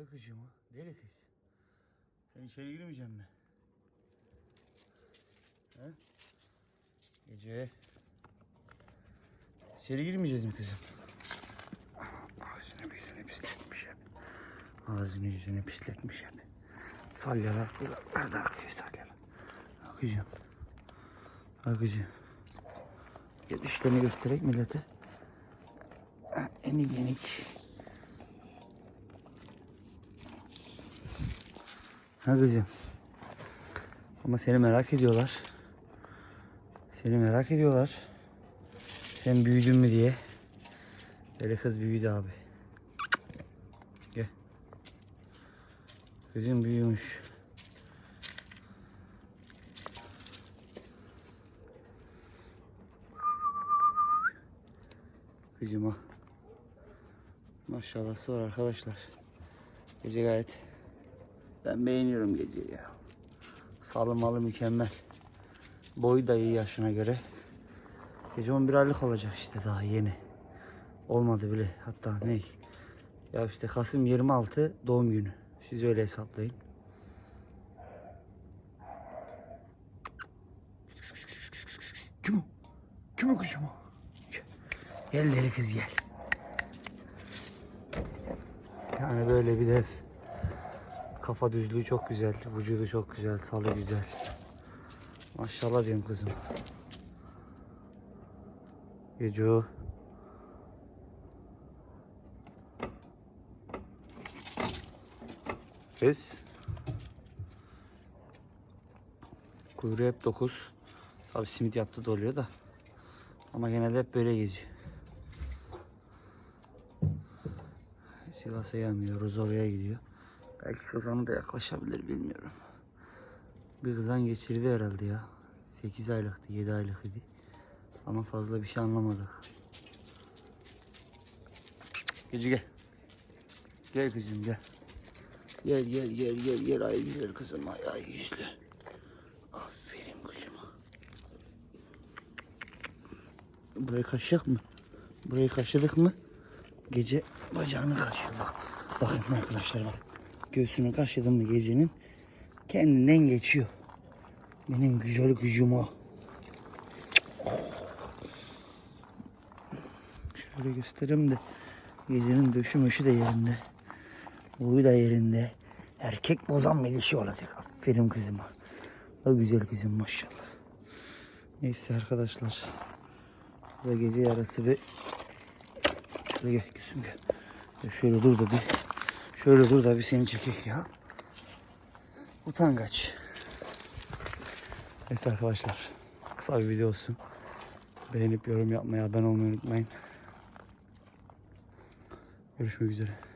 Kakıcı mı? Deli kız. Sen içeri girmeyeceksin mi? He? Gece. İçeri girmeyeceğiz mi kızım? Ağzını yüzünü pisletmiş hep. Ağzını yüzünü pisletmiş hep. Salyalar kulaklarda akıyor salyalar. Akıcım. Akıcım. Dişlerini göstererek millete. Enik enik. Kızım. Ama seni merak ediyorlar. Seni merak ediyorlar. Sen büyüdün mü diye. Böyle kız büyüdü abi. Gel. Kızım büyümüş. Kızıma. Maşallahı var arkadaşlar. Gece gayet. Ben beğeniyorum geceyi ya. Salınmalı mükemmel. Boyu da iyi yaşına göre. Gece 11 aylık olacak işte daha yeni. Olmadı bile hatta ne? Ya işte Kasım 26 doğum günü. Siz öyle hesaplayın. Kim o? Kim o kızım o? Gel deli kız gel. Yani böyle bir de kafa düzlüğü çok güzel, vücudu çok güzel, salı güzel. Maşallah diyorum kızım. Gece. Kız. Kuyruğu hep 9. Tabi simit yaptı da oluyor da. Ama genelde hep böyle geziyor. Sivas'a gelmiyor, Rozova'ya gidiyor. Belki kızanı da yaklaşabilir bilmiyorum. Bir kızan geçirdi herhalde ya. 8 aylıktı, 7 aylık idi. Ama fazla bir şey anlamadık. Gece gel. Gel kızım gel. Gel gel gel gel gel ay güzel kızım ay ay yüzlü. Aferin kızıma. Burayı kaşıyacak mı? Burayı kaşıdık mı? Gece bacağını kaşıyor bak. Bakın arkadaşlar bak. Göğsünü kaşıdım mı gecenin kendinden geçiyor. Benim güzel kızım o. Şöyle göstereyim de gecenin döşü möşü de yerinde. Boyu da yerinde. Erkek bozan bir olacak. Aferin kızıma. O güzel kızım maşallah. Neyse arkadaşlar. Burada gece yarısı bir Şöyle gel kızım gel. Şöyle dur da bir şöyle dur da bir seni çekek ya. Utangaç. Neyse arkadaşlar. Kısa bir video olsun. Beğenip yorum yapmayı, abone olmayı unutmayın. Görüşmek üzere.